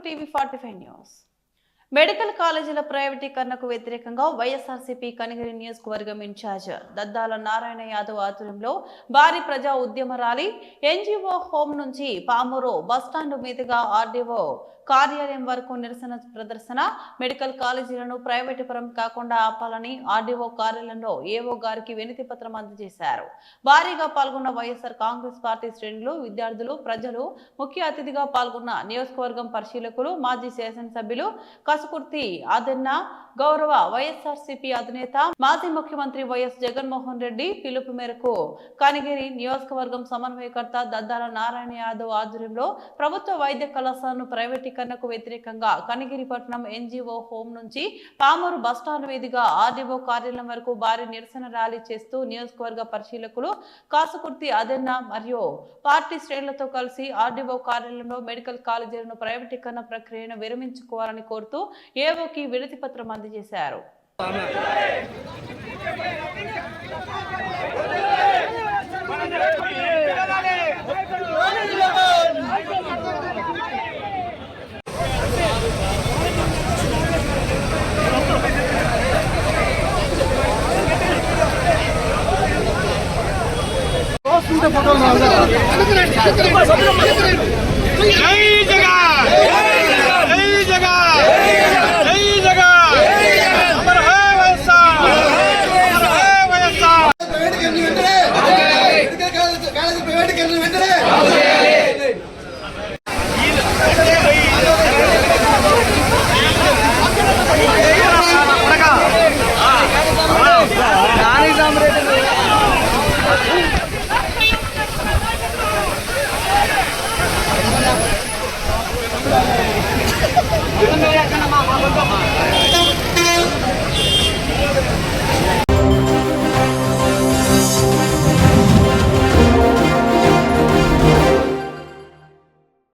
TV45 News. Medical కాలేజీల ప్రైవేటీకరణకు వ్యతిరేకంగా వైఎస్ఆర్సీపీ కనిగిరి నియోజకవర్గం ఇన్ఛార్జ్ దద్దాల నారాయణ యాదవ్ ఆధ్వర్యంలో భారీ ప్రజా ఉద్యమ ర్యాలీ. ఎన్జీఓ హోం నుంచి పామూరు బస్టాండ్ మీదుగా ఆర్డీఓ కార్యాలయం వరకు నిరసన ప్రదర్శన. మెడికల్ కాలేజీలను ప్రైవేటు పరం కాకుండా ఆపాలని ఆర్డీఓ కార్యాలయంలో ఏఓ గారికి వినతి పత్రం అందజేశారు. భారీగా పాల్గొన్న వైఎస్ఆర్ కాంగ్రెస్ పార్టీ శ్రేణులు విద్యార్థులు ప్రజలు ముఖ్య అతిథిగా పాల్గొన్న నియోజకవర్గం పరిశీలకులు మాజీ శాసనసభ్యులు కసుకుర్తి ఆదన్న గౌరవ వైఎస్ఆర్సీపీ అధినేత మాజీ ముఖ్యమంత్రి వైఎస్ జగన్మోహన్ రెడ్డి పిలుపు మేరకు కనిగిరి నియోజకవర్గం సమన్వయకర్త దద్దాల నారాయణ యాదవ్ ఆధ్వర్యంలో ప్రభుత్వ వైద్య కళాశాలను ప్రైవేటీకరణకు వ్యతిరేకంగా కనిగిరి పట్టణం ఎన్జీఓ హోం నుంచి పామూరు బస్టాండ్ మీదుగా ఆర్డీఓ కార్యాలయం వరకు భారీ నిరసన ర్యాలీ చేస్తూ నియోజకవర్గ పరిశీలకులు కాసుకుర్తి అదెన్న మరియు పార్టీ శ్రేణులతో కలిసి ఆర్డీఓ కార్యాలయంలో మెడికల్ కాలేజీలను ప్రైవేటీకరణ ప్రక్రియను విరమించుకోవాలని కోరుతూ ఏవోకి విడతి పత్రం అందజేశారు జై జగన్